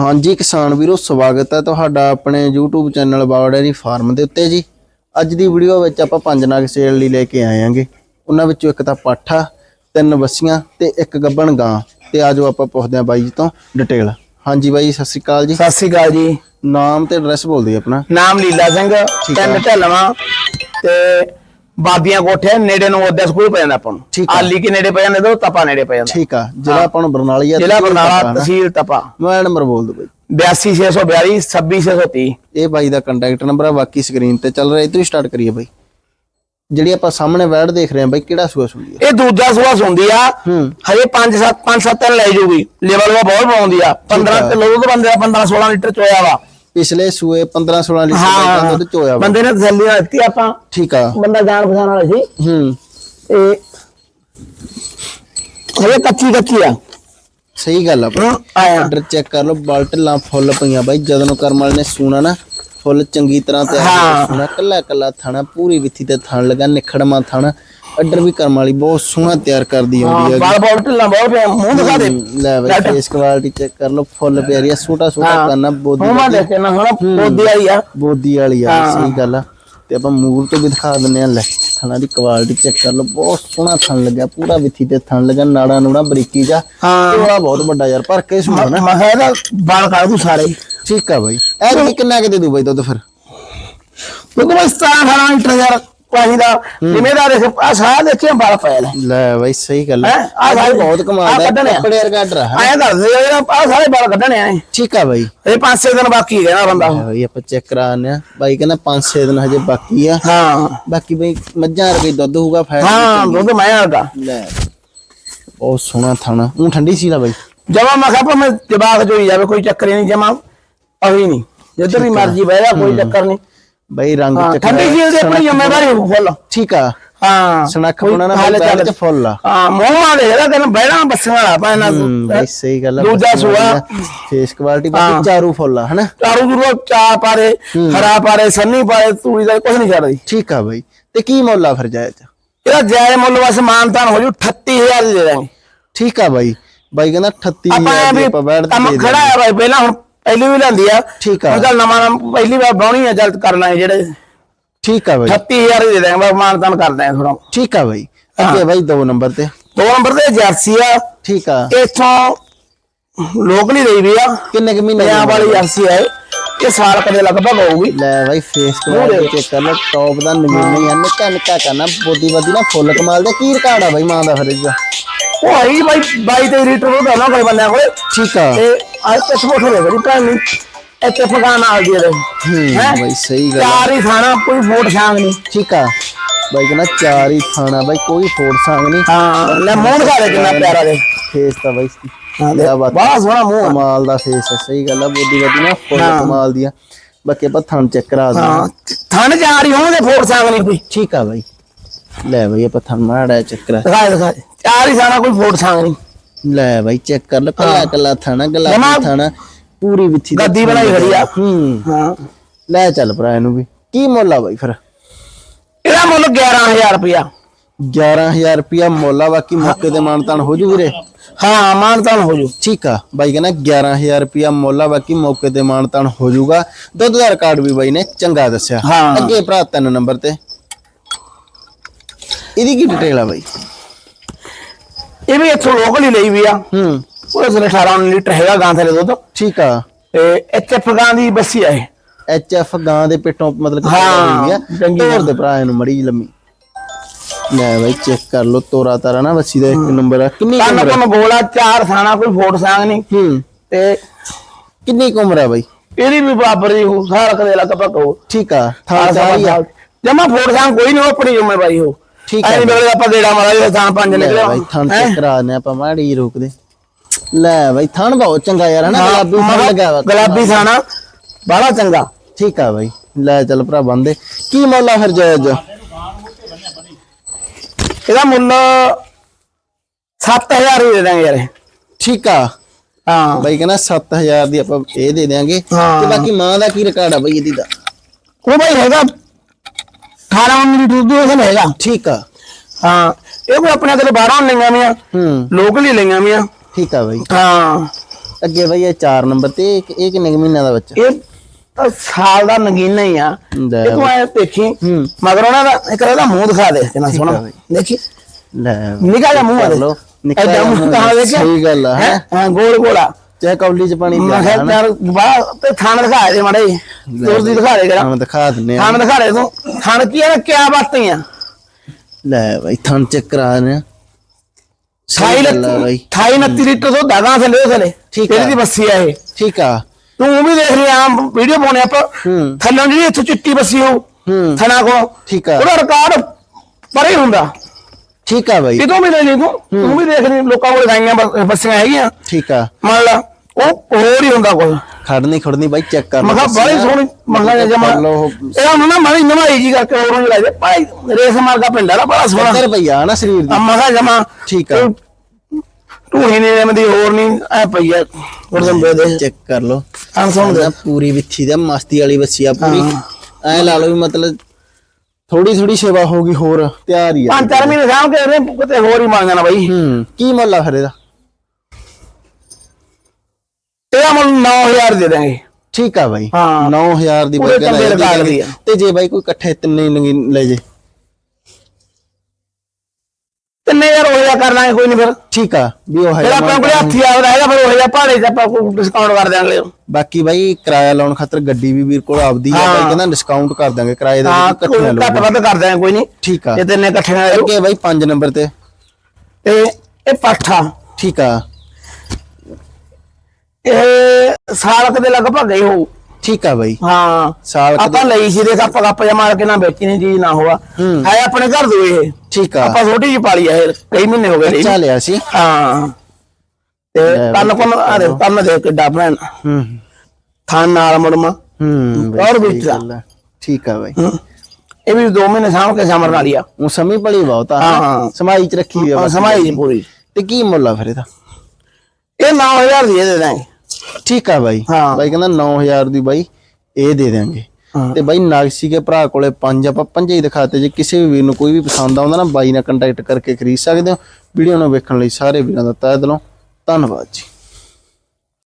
ਹਾਂਜੀ ਕਿਸਾਨ ਵੀਰੋ ਸਵਾਗਤ ਹੈ ਤੁਹਾਡਾ ਆਪਣੇ YouTube ਚੈਨਲ ਬਾਵੜੇਰੀ ਫਾਰਮ ਦੇ ਉੱਤੇ ਜੀ। ਅੱਜ ਦੀ ਵੀਡੀਓ ਵਿੱਚ ਆਪਾਂ ਪੰਜ ਨਗ ਸੇਲ ਲਈ ਲੈ ਕੇ ਆਏ ਆਂਗੇ ਉਹਨਾਂ ਵਿੱਚੋਂ ਇੱਕ ਤਾਂ ਪਾਠਾ ਤਿੰਨ ਬੱਸੀਆਂ ਤੇ ਇੱਕ ਗੱਬਣ ਗਾਂ। ਤੇ ਆਜੋ ਆਪਾਂ ਪੁੱਛਦੇ ਆਂ ਬਾਈ ਜੀ ਤੋਂ ਡਿਟੇਲ ਹਾਂਜੀ ਬਾਈ ਸਤਿ ਸ਼੍ਰੀ ਅਕਾਲ ਜੀ। ਸਤਿ ਸ੍ਰੀ ਅਕਾਲ ਜੀ। ਨਾਮ ਤੇ ਐਡਰੈਸ ਬੋਲ ਦਿਓ ਆਪਣਾ। ਨਾਮ ਲੀਲਾ ਸਿੰਘ ਤਿੰਨ ਢਲਵਾ ਤੇ ਬਾਬੀਆਂ ਕੋਠੇ ਨੇੜੇ ਨੂੰ ਉਹਦੇ ਸਕੂਲ ਪੈ ਜਾਂਦਾ ਆਪਾਂ ਨੂੰ। ਠੀਕ ਆ। ਆਲੀ ਕੇ ਨੇੜੇ ਪੈ ਜਾਂਦਾ ਤੇ ਤਪਾ ਨੇੜੇ ਪੈ ਜਾਂਦਾ। ਠੀਕ ਆ ਜਿਹੜਾ ਆਪਾਂ ਨੂੰ ਬਰਨਾਲੀ ਆ ਜ਼ਿਲ੍ਹਾ ਬਰਨਾਲਾ। ਤਹਿਸੀਲ ਤਪਾ। ਮੋਬਾਈਲ ਨੰਬਰ ਬੋਲ ਦਿਓ ਬਾਈ। 82642 26630 ਇਹ ਬਾਈ ਦਾ ਕੰਟੈਕਟ ਨੰਬਰ ਆ ਬਾਕੀ ਸਕਰੀਨ ਤੇ ਚੱਲ ਰਿਹਾ ਇਧਰ ਹੀ ਸਟਾਰਟ ਕਰੀਏ ਬਾਈ। ਜਿਹੜੀ ਆਪਾਂ ਸਾਹਮਣੇ ਵੈੜ ਦੇਖ ਰਹੇ ਹਾਂ ਬਾਈ ਕਿਹੜਾ ਸੂਆ ਸੁਣੀ ਆ? ਇਹ ਦੂਜਾ ਸੂਆ ਸੁੰਦੀ ਆ। ਹੂੰ। ਹਜੇ 5 7 5 7 ਲੈ ਜੂਗੀ। ਲੈਵਲ ਉਹ ਬਹੁਤ ਪਾਉਂਦੀ ਆ। 15 ਆ। ਕਿਲੋ ਦੁੱਧ ਬੰਦੇ ਦਾ 15 16 ਲੀਟਰ ਚੋਇਆ ਵਾ। ਪਿਛਲੇ ਸੂਏ 15 16 ਲੀਟਰ ਦਾ ਹਾਂ ਦੁੱਧ ਚੋਇਆ ਵਾ। ਬੰਦੇ ਨੇ ਤਸੱਲੀ ਨਾਲ ਦਿੱਤੀ ਆਪਾਂ। ਠੀਕ ਆ। ਬੰਦਾ ਜਾਣ ਪਛਾਣ ਵਾਲਾ ਸੀ। ਹੂੰ। ਤੇ ਹਜੇ ਕੱਚੀ ਕੱਚੀ ਆ। ਸਹੀ ਗੱਲ ਆ ਬਾਈ ਹੂੰ, ਆਇਆ। ਆਰਡਰ ਚੈੱਕ ਕਰ ਲਓ ਬਾਲਟਲਾਂ ਫੁੱਲ ਪਈਆਂ ਬਾਈ। ਜਦੋਂ ਨੂੰ ਕਰਮ ਵਾਲੇ ਨੇ ਸੂਣਾ ਨਾ ਫੁੱਲ ਚੰਗੀ ਤਰ੍ਹਾਂ ਤੇ ਹਾਂ। ਸੂਣਾ। ਕੱਲਾ ਕੱਲਾ ਥਾਣਾ ਪੂਰੀ ਵਿੱਥੀ ਤੇ ਥਣ ਲਗਾ ਨਿਖੜਮਾ ਥਣ। ਅੱਡਰ ਵੀ ਕਰਮ ਵਾਲੀ ਬਹੁਤ ਸੋਹਣਾ ਤਿਆਰ ਕਰਦੀ ਆਉਂਦੀ ਹੈ ਬਾਲ ਬਾਲ ਢਿੱਲਾ ਬਹੁਤ ਪਿਆ ਮੂੰਹ ਦਿਖਾ ਦੇ। ਲੈ ਬਾਈ ਫੇਸ ਕੁਆਲਿਟੀ ਚੈੱਕ ਕਰ ਲਓ ਫੁੱਲ ਪਿਆਰੀ ਆ ਛੋਟਾ ਛੋਟਾ ਕਰਨਾ ਬੋਦੀ ਹੁਣ ਮੈਂ ਦੇਖੇ ਨਾ ਹੁਣ ਪੌਦੀ ਆਈ ਆ। ਬੋਦੀ ਵਾਲੀ ਆ ਹਾਂ। ਸਹੀ ਗੱਲ ਆ। ਤੇ ਆਪਾਂ ਮੂਰ ਤੋਂ ਵੀ ਦਿਖਾ ਦਿੰਨੇ ਆ ਲੈ ਥਣਾ ਦੀ ਕੁਆਲਿਟੀ ਚੈੱਕ ਕਰ ਲਓ ਬਹੁਤ ਸੋਹਣਾ ਥਣ ਲੱਗਿਆ ਪੂਰਾ ਵਿੱਥੀ ਤੇ ਥਣ ਲੱਗਾ ਨਾੜਾ ਨੂੜਾ ਬਰੀਕੀ ਜਾ ਹਾਂ। ਤੋੜਾ ਬਹੁਤ ਵੱਡਾ ਯਾਰ ਪਰ ਕੇ ਸੁਣਾ ਨਾ। ਮੈਂ ਇਹਦਾ ਬਾਲ ਕੱਢ ਦੂੰ ਸਾਰੇ। ਹੀ। ਠੀਕ ਆ ਬਾਈ। ਇਹ ਕਿੰਨਾ ਕਿ ਦੇ ਦੂ ਬਾਈ ਦੁੱਧ ਫਿਰ? ਮੈਂ 17 18 ਲੀਟਰ ਯਾਰ ਪਾਣੀ ਦਾ ਜ਼ਿੰਮੇਦਾਰ ਦੇਖ ਆ ਸਾਹ ਦੇਖੇ ਬਾਲ ਪਏ ਲੈ ਲੈ ਬਾਈ ਸਹੀ ਗੱਲ ਹੈਂ? ਆ ਬਾਈ ਬਹੁਤ ਕਮਾਲ ਦਾ ਆ। ਕੱਪੜੇ ਵਰਗਾ ਡਰ ਹੈ। ਆਇਆ ਦੱਸ ਦੇ ਆ ਸਾਰੇ ਬਾਲ ਕੱਢਣੇ ਆਏ ਠੀਕ ਆ ਬਾਈ। ਇਹ ਪੰਜ ਛੇ ਦਿਨ ਬਾਕੀ ਹੈ ਨਾ ਬੰਦਾ। ਬਾਈ ਆਪਾਂ ਚੈੱਕ ਕਰਾਉਂਦੇ ਆ ਬਾਈ ਕਹਿੰਦਾ 5-6 ਦਿਨ ਹਜੇ ਬਾਕੀ ਆ। ਹਾਂ। ਬਾਕੀ ਬਾਈ ਮੱਝਾਂ ਵਰਗਾ ਹੀ ਦੁੱਧ ਹੋਊਗਾ ਫੈਟ ਹਾਂ ਦੁੱਧ ਮੈਂ ਆਗਾ ਲੈ। ਬਹੁਤ ਸੋਹਣਾ ਥਾਣਾ। ਉਹ ਠੰਡੀ ਸੀ ਲਾ ਬਾਈ। ਜਮਾ ਮੈਂ ਕਿਹਾ ਭਾਵੇਂ ਜਵਾਕ ਜੋਈ ਜਾਵੇ ਕੋਈ ਚੱਕਰ ਹੀ ਨਹੀਂ ਜਮਾ ਅਹੀ ਨਹੀਂ। ਜਿੱਧਰ ਵੀ ਮਰਜ਼ੀ ਬਹਿ ਜਾ ਕੋਈ ਚੱਕਰ ਨਹੀਂ। ਬਾਈ ਰੰਗ ਹਾਂ, ਚੱਕ ਠੰਡੀ ਜੀ ਦੀ ਆਪਣੀ ਜ਼ਿੰਮੇਵਾਰੀ ਫੁੱਲ। ਠੀਕ ਆ। ਹਾਂ ਕੋਈ ਬਣਾ ਨਾ ਹਾਲੇ ਚ ਫੁੱਲ ਆ। ਹਾਂ ਮੂੰਹ ਦੇ ਇਹਦਾ ਤੈਨੂੰ ਬਹਿਣਾ ਬੱਸਾਂ ਵਾਲਾ ਪੈਣਾ ਬਾਈ ਸਹੀ ਗੱਲ ਆ ਦੂਜਾ ਸੂਆ। Face quality. ਬਾਕੀ ਚਾਰੂ ਫੁੱਲ ਆ ਹਨਾ? ਚਾਰੂ ਦੂਰੋਂ ਚਾਰ ਪਾਰੇ ਹਰਾ ਪਾਰੇ ਸੰਨੀ ਪਾਰੇ ਤੂੜੀ ਦਾ ਕੁਝ ਨਹੀਂ ਛੱਡਦੀ ਠੀਕ ਆ ਬਾਈ। ਤੇ ਕੀ ਮੁੱਲ ਆ ਫਿਰ ਜਾਇਜ਼? ਇਹਦਾ ਜਾਇ ਮੁੱਲ ਬਸ ਮਾਨਤਾਨ ਹੋ ਜੂ 38000 ਦੀ ਦਾਂਗੇ ਠੀਕ ਆ ਬਾਈ। ਬਾਈ ਕਹਿੰਦਾ 38 ਆਪਾਂ ਐਂ ਵੀ ਆਪਾਂ ਬੈਠ ਕੰਮ ਖੜਾ ਆ ਬਾਈ ਪਹਿਲਾਂ ਹੁਣ ਪਹਿਲੀ ਵੀ ਲੈਂਦੀ ਆ। ਠੀਕ ਆ। ਚੱਲ ਨਵਾਂ ਨਵਾਂ ਪਹਿਲੀ ਵਾਰ ਬਾਉਣੀ ਆ ਜਲਦ ਕਰ ਲਾਂਗੇ ਜਿਹੜੇ। ਠੀਕ ਆ ਬਾਈ। 38000 ਦੀ ਦੇ ਦਾਂਗੇ ਬਸ ਮਾਨਤਾਨ ਕਰ ਦਾਂਗੇ ਥੋੜਾ ਠੀਕ ਆ ਬਾਈ। ਅੱਗੇ ਬਾਈ ਦੋ ਨੰਬਰ ਤੇ। ਦੋ ਨੰਬਰ ਤੇ ਜਰਸੀ ਆ। ਠੀਕ ਆ। ਇੱਥੋਂ ਲੋਕ ਨਹੀਂ ਰਹੀ ਵੀ ਆ। ਕਿੰਨੇ ਕੁ ਮਹੀਨੇ ਦੀ ਉਮਰ ਵਾਲੀ ਆ? ਜਰਸੀ ਹੈ ਇਹ। ਸਾਲ ਕਦੇ ਲਗਭਗ ਹੋਊਗੀ। ਲੈ ਬਾਈ ਫੇਸ ਕੁਆਲਿਟੀ ਚੈੱਕ ਕਰ ਲਓ। ਟੌਪ ਦਾ ਨਮੂਨਾ ਹੀ ਆ ਨਿੱਕਾ ਨਿੱਕਾ ਕਰਨਾ ਬੋਦੀ ਬਾਦੀ ਨਾ ਫੁੱਲ ਕਮਾਲ ਦਾ। ਕੀ ਰਿਕਾਰਡ ਆ ਬਾਈ ਮਾਂ ਦਾ ਫਿਰ ਇਹਦਾ ਉਹ ਆਈ ਬਾਈ 22 ਤੇ ਲੀਟਰ ਉਹ ਦੋਨੋਂ ਕੋਈ ਬੰਦਿਆਂ ਕੋਲੇ। ਠੀਕ ਆ। ਤੇ ਅੱਜ ਤੇ ਸਪੋਰਟ ਹੋ ਗਈ ਭੈਣ ਨਹੀਂ ਇੱਥੇ ਫਗਾਨ ਆ ਇਹਦੇ। ਹੂੰ ਹੈਂ? ਬਾਈ ਸਹੀ ਗੱਲ ਆ। ਚਾਰ ਹੀ ਖਾਣਾ ਕੋਈ ਫੋਟ ਛਾਂਗ ਨਹੀਂ। ਠੀਕ ਆ। ਬਾਈ ਕਹਿੰਦਾ ਚਾਰ ਹੀ ਖਾਣਾ ਬਾਈ ਕੋਈ ਫੋੜ ਸੰਗ ਨਹੀਂ। ਹਾਂ ਲੈ ਮੂੰਹ ਦਿਖਾ ਦੇ ਕਿੰਨਾ ਪਿਆਰਾ ਦੇ ਫੇਸ ਤਾਂ ਬਾਈ ਹਾਂ, ਕਿਆ ਬਾਤ ਬੜਾ ਸੋਹਣਾ ਮੂੰਹ ਆ। ਕਮਾਲ ਦਾ ਫੇਸ ਹੈ ਸਹੀ ਗੱਲ ਆ ਬੋਦੀ ਬਾਦੀ ਨਾ ਫੁੱਲ ਹਾਂ। ਕਮਾਲ ਦੀ ਆ। ਬਾਕੀ ਆਪਾਂ ਥਣ ਚੈੱਕ ਕਰਾ ਦਿੰਦੇ ਹਾਂ ਥਣ ਚਾਰ ਹੀ ਹੋਣਗੇ ਫੋਟ ਛਾਂਗ ਨਹੀਂ ਕੋਈ। ਠੀਕ ਆ ਬਾਈ। ਲੈ ਬਾਈ ਆਪਾਂ ਥਣ ਮਾੜਾ ਚੈੱਕ ਕਰਾ ਦਿਖਾ ਦੇ, ਦਿਖਾ ਦੇ। ਚਾਰ ਹੀ ਖਾਣਾ ਕੋਈ ਫੋਟ ਛਾਂਗ ਨਹੀਂ। ਲੈ ਬਾਈ ਚੈੱਕ ਕਰ ਲੈ ਕੱਲਾ ਕੱਲਾ ਥਾਣਾ ਜਮਾਂ ਗੁਲਾਬੀ ਥਾਣਾ ਪੂਰੀ ਵਿੱਥੀ ਦਾ ਗੱਦੀ ਬਣਾਈ ਖੜੀ ਆ। ਹੂੰ। ਹਾਂ। ਲੈ ਚੱਲ ਭਰਾ ਇਹਨੂੰ ਵੀ। ਕੀ ਮੁੱਲ ਆ ਬਾਈ ਫਿਰ? ਇਹਦਾ ਮੁੱਲ 11000 ਰੁਪਇਆ। 11000 ਰੁਪਿਆ ਮੁੱਲ ਆ ਬਾਕੀ ਮੌਕੇ ਤੇ ਮਾਨਤਾਨ ਹੋ ਜੂ ਵੀਰੇ? ਹਾਂ ਮਾਨਤਾਨ ਹੋ ਜੂ। ਠੀਕ ਆ। ਬਾਈ ਕਹਿੰਦਾ 11000 ਰੁਪਿਆ ਮੁੱਲ ਆ ਬਾਕੀ ਮੌਕੇ ਤੇ ਮਾਨਤਾਨ ਹੋ ਜਾਊਗਾ ਦੁੱਧ ਦਾ ਰਿਕਾਰਡ ਵੀ ਬਾਈ ਨੇ ਚੰਗਾ ਦੱਸਿਆ। ਹਾਂ। ਅੱਗੇ ਭਰਾ ਤਿੰਨ ਨੰਬਰ ਤੇ। ਇਹਦੀ ਕੀ ਡਿਟੇਲ ਆ ਬਾਈ? ਇਹ ਵੀ ਇੱਥੋਂ ਲੋਕਲ ਹੀ ਲਈ ਵੀ ਆ। ਹੂੰ। ਥਲੇ 18 ਲੀਟਰ ਹੈਗਾ ਗਾਂ ਥਲੇ ਦੁੱਧ। ਠੀਕ ਆ। ਤੇ ਇੱਥੇ ਫਗਾਂ ਦੀ ਬੱਸੀ ਆ ਇਹ। ਐਚ ਐਫ ਗਾਂ ਦੇ ਪਿੱਟੋਂ ਮਤਲਬ ਕਿ ਹਾਂ, ਹੋਈ ਆ। ਚੰਗੀ ਤੋਰ ਦੇ ਭਰਾ ਇਹਨੂੰ ਮੜੀ ਲੰਮੀ। ਲੈ ਬਾਈ ਚੈੱਕ ਕਰ ਲੋ ਤੋਰਾ ਤਾਰਾ ਨਾ ਬੱਸੀ ਦਾ ਇੱਕ ਨੰਬਰ ਆ। ਕਿੰਨੀ ਉਮਰ ਆ? ਕੋਨ ਗੋਲਾ ਚਾਰ ਥਾਣਾ ਕੋਈ ਫੋਟ ਸਾਂਗ ਨਹੀਂ। ਹੂੰ। ਤੇ ਕਿੰਨੀ ਕੁ ਉਮਰ ਆ ਬਾਈ? ਇਹਦੀ ਵੀ ਬਰਾਬਰ ਹੀ ਹੋ ਸਾਰਾ ਕਦੇ ਲੱਗ ਪਕੋ ਠੀਕ ਆ ਥਾਂ ਚਾਹੀ ਆ। ਜਮਾ ਫੋਟ ਸਾਂਗ ਕੋਈ ਨਹੀਂ ਉਹ ਆਪਣੀ ਜ਼ਿੰਮੇਵਾਰੀ ਹੋ ਠੀਕ ਆ ਐਨੀ ਵੇਲੇ ਆਪਾਂ ਗੇੜਾ ਮਾਰਾ ਜੇ ਥਾਂ ਪੰਜ ਨਿਕਲਿਆ ਬਾਈ ਥਣ ਹੈਂ? ਚੈੱਕ ਕਰਾ ਦਿੰਦੇ ਆਪਾਂ ਮਾੜੀ ਜਿਹੀ ਰੋਕ ਦੇ। ਲੈ ਬਾਈ ਥਣ ਬਹੁਤ ਚੰਗਾ ਯਾਰ ਹਨਾ? ਹਾਂ, ਗੁਲਾਬੀ ਥਣ ਲੱਗਾ ਵਾ। ਗੁਲਾਬੀ ਥਾਣਾ ਬੜਾ ਚੰਗਾ। ਠੀਕ ਆ ਬਾਈ ਲੈ ਚੱਲ ਭਰਾ ਬੰਦੇ ਕੀ ਮੁੱਲ ਆ ਫਿਰ ਜਾਇਜ਼ ਇਹਦਾ ਮੁੱਲ 7000 ਹੀ ਦੇ ਦਾਂਗੇ ਯਾਰ। ਠੀਕ ਆ। ਹਾਂ। ਬਾਈ ਕਹਿੰਦਾ 7000 ਦੀ ਆਪਾਂ ਇਹ ਦੇ ਦਿਆਂਗੇ। ਹਾਂ। ਤੇ ਬਾਕੀ ਮਾਂ ਦਾ ਕੀ ਰਿਕਾਰਡ ਆ ਬਾਈ ਇਹਦੀ ਦਾ? ਉਹ ਭਾਈ ਹੈਗਾ 18 19 ਦੁੱਧ ਦੇ ਹੈਗਾ ਠੀਕ ਆ। ਹਾਂ ਇਹ ਕੋਈ ਆਪਣੇ ਕੋਲ ਬਾਹਰੋਂ ਲਈਆਂ ਵੀਆਂ। ਹੂੰ। ਲੋਕਲ ਹੀ ਲਈਆਂ ਵੀਆਂ। ਠੀਕ ਆ ਬਾਈ। ਹਾਂ। ਅੱਗੇ ਬਾਈ ਇਹ 4 ਨੰਬਰ ਤੇ ਇਹ ਇਹ ਕਿੰਨੇ ਕੁ ਮਹੀਨਿਆਂ ਦਾ ਬੱਚਾ? ਇਹ ਤਾਂ ਸਾਲ ਦਾ ਨਗੀਨਾ ਹੀ ਆ। ਲੈ ਤੂੰ ਐ ਦੇਖੀ ਹੂੰ। ਮਗਰ ਉਹਨਾਂ ਦਾ ਇੱਕ ਇਹਦਾ ਮੂੰਹ ਦਿਖਾ ਦੇ ਕਿੰਨਾ ਸੋਹਣਾ। ਦੇਖੀ। ਲੈ ਨਿਕਾ ਜਾ ਮੂੰਹ ਆ ਕਰ ਲਓ। ਨਿੱਕਾ ਜਿਹਾ ਮੂੰਹ ਮੂੰਹ ਕਹਾਂ ਦੇਖਿਆ? ਸਹੀ ਗੱਲ ਆ, ਹੈਂ? ਹਾਂ? ਗੋਲ ਗੋਲਾ ਚਾਹੇ ਕੌਲੀ ਚ ਪਾਣੀ ਮੈਂ ਪਿਆ ਕਿਹਾ ਯਾਰ ਬਾਹਰ ਤੇ ਥਾਣ ਦਿਖਾ ਦੇ ਮਾੜੇ ਦੋਰ ਦੀ ਦਿਖਾ ਦੇ ਕਰਾ ਹਾਂ ਦਿਖਾ ਦਿੰਨੇ ਆ ਥਾਣ ਦਿਖਾ ਦੇ ਤੂੰ। ਥਾਣ ਕੀ ਹੈ ਕਿਆ ਬਾਤਾਂ ਆ? ਲੈ ਬਾਈ ਥਣ ਚੈੱਕ ਕਰਾ ਨੇ ਠਾਈ ਗੱਲ ਆ ਬਾਈ। 28 29 ਲੀਟਰ ਤੋਂ ਦਾਗਾ ਥੱਲੇ ਥੱਲੇ। ਠੀਕ ਆ। ਇਹਦੀ ਬੱਸੀ ਆ ਇਹ। ਠੀਕ ਆ। ਤੂੰ ਉਹ ਵੀ ਦੇਖ ਰਿਹਾ ਵੀਡੀਓ ਪਾਉਣੇ ਆਪਾਂ। ਹੂੰ। ਥੱਲੋਂ ਜਿਹੜੀ ਇੱਥੋਂ ਚਿੱਟੀ ਬੱਸੀ ਹੋ ਹੂੰ। ਥਣਾ ਕੋ ਠੀਕ ਆ। ਉਹਦਾ ਰਿਕਾਰਡ ਪਰੇ ਹੁੰਦਾ। ਠੀਕ ਆ ਬਾਈ। ਕਿਤੋਂ ਵੀ ਲੈ ਲਈ ਤੂੰ। ਤੂੰ ਵੀ ਦੇਖ ਲਈ ਲੋਕਾਂ ਕੋਲ ਗਾਈਆਂ ਬੱਸੀਆਂ ਹੈਗੀਆਂ। ਠੀਕ ਆ। ਮੰਨ ਲਾ। ਉਹ ਹੋਰ ਹੀ ਹੁੰਦਾ ਕੋਈ ਖੜਨੀ ਖੜਨੀ ਬਾਈ ਚੈੱਕ ਕਰ ਮੈਂ ਕਿਹਾ ਬੜੀ ਸੋਹਣੀ ਜਮਾ। ਕਰ ਲਓ ਉਹ। ਇਹਦਾ ਨੂੰ ਨਾ ਮਾਰੀ ਨਵਾਈ ਜੀ ਕਰਕੇ ਹੋਰ ਨੂੰ ਲੱਗਦੇ ਭਾਈ ਰੇਸ ਮਾਰਗਾ ਪਿੰਡ ਨਾ ਬੜਾ ਸੋਹਣਾ। 70 ਰੁਪਈਆ ਨਾ ਸਰੀਰ ਦੀ। ਦਾ ਜਮਾ ਠੀਕ ਆ। ਤੂੰ ਹੀ ਨਹੀਂ ਮਦੀ ਹੋਰ ਨਹੀਂ ਐ ਪਈਆ ਸੰਬੇ ਦੇ ਚੈੱਕ ਕਰ ਆਂ ਸੁਣ ਦੇ। ਨਾ ਪੂਰੀ ਵਿੱਥੀ ਦਾ ਮਸਤੀ ਵਾਲੀ ਬੱਸੀ ਆ ਪੂਰੀ। ਐ ਲਾ ਲਓ ਵੀ ਮਤਲਬ ਥੋੜੀ ਥੋੜੀ ਸੇਵਾ ਹੋ ਗਈ ਹੋਰ ਤਿਆਰ ਹੀ ਆ। ਪੰਜ ਚਾਰ ਮਹੀਨੇ ਸਾਹਮ ਕੇ ਇਹਨੇ ਕਿਤੇ ਹੋਰ ਹੀ ਮੰਗ ਜਾਣਾ ਬਾਈ। ਹੂੰ ਕੀ ਮੁੱਲ ਆ ਫਿਰ ਇਹਦਾ? ਇਹਦਾ ਮੁੱਲ 9000 ਦੇ ਦਾਂਗੇ ਠੀਕ ਆ ਬਾਈ। ਹਾਂ। 9000 ਦੀ ਪੂਰੇ ਕੰਡੇ ਲੈ ਲਗਾ ਆ। ਤੇ ਜੇ ਬਾਈ ਕੋਈ ਇਕੱਠੇ ਤਿੰਨੇ ਨਗੀ- ਲੈ ਜੇ। ਤਿੰਨੇ ਯਾਰ ਉਹ ਜਿਹਾ ਕਰ ਲਾਂਗੇ ਕੋਈ ਨਹੀਂ ਫਿਰ। ਠੀਕ ਆ ਵੀ ਉਹ ਫਿਰ ਹੈ ਆਪਾਂ ਕੋਲੇ ਹੱਥੀ ਆਉਂਦਾ ਹੈਗਾ ਫਿਰ ਉਹ ਜਿਹਾ ਭਾੜੇ ਚ ਆਪਾਂ ਕੋਈ ਡਿਸਕਾਊਂਟ ਕਰ ਦਿਆਂਗੇ ਬਾਕੀ ਬਾਈ ਕਿਰਾਇਆ ਲਾਉਣ ਖਾਤਰ ਗੱਡੀ ਵੀ ਵੀਰ ਕੋਲ ਆਪਦੀ ਆ ਹਾਂ। ਬਾਈ ਕਹਿੰਦਾ ਡਿਸਕਾਊਂਟ ਕਰ ਦਾਂਗੇ ਕਿਰਾਏ ਦੇ ਹਾਂ ਇਕੱਠੀਆਂ ਘੱਟ ਲਓ ਵੱਧ ਕਰ ਦਿਆਂਗੇ ਕੋਈ ਨਹੀਂ। ਠੀਕ ਆ। ਜੇ ਤਿੰਨੇ ਇਕੱਠੀਆਂ ਲੈ ਜਾਓ। ਅੱਗੇ ਬਾਈ 5 ਨੰਬਰ ਤੇ। ਇਹ ਇਹ ਪਾਠਾ ਠੀਕ ਆ। ਇਹ ਸਾਲ ਕੁ ਦੇ ਲਗਭਗ ਹੀ ਹੋਊ ਠੀਕ ਆ ਬਾਈ। ਹਾਂ। ਸਾਲ ਕੁ ਆਪਾਂ ਲਈ ਸੀ ਦੇਖ ਆਪਾਂ ਗੱਪ ਜਮਾ ਕੇ ਨਾ ਵੇਚੀ ਨਹੀਂ ਚੀਜ਼ ਨਾ ਹੋਆ। ਹੂੰ। ਹੈ ਆਪਣੇ ਘਰ ਦੋ ਇਹ। ਠੀਕ ਆ। ਆਪਾਂ ਛੋਟੀ ਜਿਹੀ ਪਾਲੀ ਆ ਇਹ ਕਈ ਮਹੀਨੇ ਹੋ ਗਏ ਲਈ ਲਿਆ ਸੀ। ਹਾਂ। ਤੇ ਲੈ ਕੰਨ ਆ ਦੇ ਕੰਨ ਦੇ ਕਿੱਡਾ ਭੈਣ। ਹੂੰ। ਥਾਨ ਨਾਲ ਮੁੜਮਾ। ਹੂੰ ਬਾਈ, ਔਰ ਸਹੀ। ਗੱਲ ਆ। ਠੀਕ ਆ ਬਾਈ। ਹੂੰ। ਇਹ ਵੀ 2 ਮਹੀਨੇ ਸਾਂਭ ਕੇ ਸਮਰ ਵਾਲੀ ਆ। ਉਹ ਸਮੀ ਬੜੀ ਬਹੁਤ ਆ। ਹਾਂ, ਹਾਂ। ਸਮਾਈ ਚ ਰੱਖੀ ਹੋਈ ਆ ਹਾਂ, ਬਸ। ਸਮਾਈ ਜੀ ਪੂਰੀ। ਤੇ ਕੀ ਮੁੱਲ ਆ ਫਿਰ ਇਹਦਾ? ਇਹ 9000 ਦੀ ਇਹ ਦੇ ਦਾਂਗੇ ਠੀਕ ਆ ਬਾਈ। ਹਾਂ। ਬਾਈ ਕਹਿੰਦਾ 9000 ਦੀ ਬਾਈ ਇਹ ਦੇ ਦਿਆਂਗੇ। ਹਾਂ। ਤੇ ਬਾਈ ਨਾਗਸੀ ਕੇ ਭਰਾ ਕੋਲੇ ਪੰਜ ਆਪਾਂ ਪੰਜੇ ਹੀ ਦਿਖਾਤੇ। ਜੇ ਕਿਸੇ ਵੀ ਵੀਰ ਨੂੰ ਕੋਈ ਵੀ ਪਸੰਦ ਆਉਂਦਾ ਨਾ ਬਾਈ ਨਾਲ ਕੰਟੈਕਟ ਕਰਕੇ ਖਰੀਦ ਸਕਦੇ ਹੋ। ਵੀਡੀਓ ਨੂੰ ਵੇਖਣ ਲਈ ਸਾਰੇ ਵੀਰਾਂ ਦਾ ਤਹਿ ਦਿਲੋਂ ਧੰਨਵਾਦ ਜੀ।